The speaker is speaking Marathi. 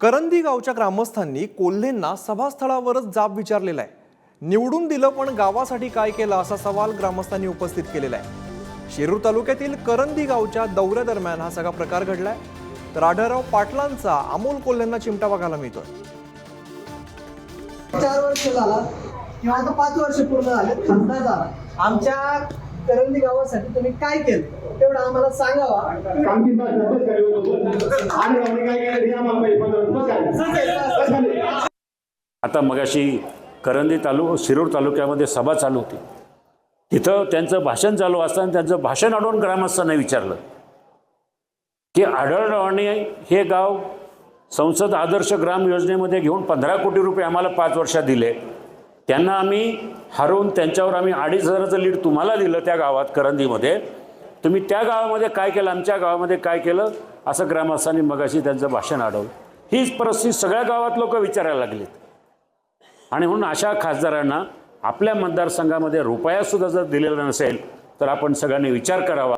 करंदी गावच्या ग्रामस्थांनी कोल्हेंना सभास्थळावरच जाब विचारलेला आहे. निवडून दिलं पण गावासाठी काय केलं असा सवाल ग्रामस्थांनी उपस्थित केलेला आहे. शिरूर तालुक्यातील करंदी गावच्या दौऱ्यादरम्यान हा सगळा प्रकार घडलाय. तर आढळराव पाटलांचा अमोल कोल्हेंना चिमटा बघायला मिळतोय. चार वर्ष झाला. किंवा आता पाच वर्ष पूर्ण झाले. आमच्या करंदी गावासाठी तुम्ही काय केलं? तेवढं आम्हाला सांगावा. आता मगाशी करंदी तालु शिरूर तालुक्यामध्ये सभा चालू होती. तिथं त्यांचं भाषण चालू असताना त्यांचं भाषण अडवून ग्रामस्थांना विचारलं की आढळरावांनी हे गाव संसद आदर्श ग्राम योजनेमध्ये घेऊन पंधरा कोटी रुपये आम्हाला पाच वर्षात दिले. त्यांना आम्ही हरवून त्यांच्यावर आम्ही अडीच हजाराचं लीड तुम्हाला दिलं त्या गावात करंदीमध्ये. तुम्ही त्या गावामध्ये काय केलं आमच्या गावामध्ये काय केलं असं ग्रामस्थांनी मगाशी त्यांचं भाषण अडवलं हीच परिस्थिती सगळ्या गावात लोक विचारायला लागलीत. आणि म्हणून अशा खासदारांना आपल्या मतदारसंघामध्ये रुपयासुद्धा जर दिलेला नसेल तर आपण सगळ्यांनी विचार करावा.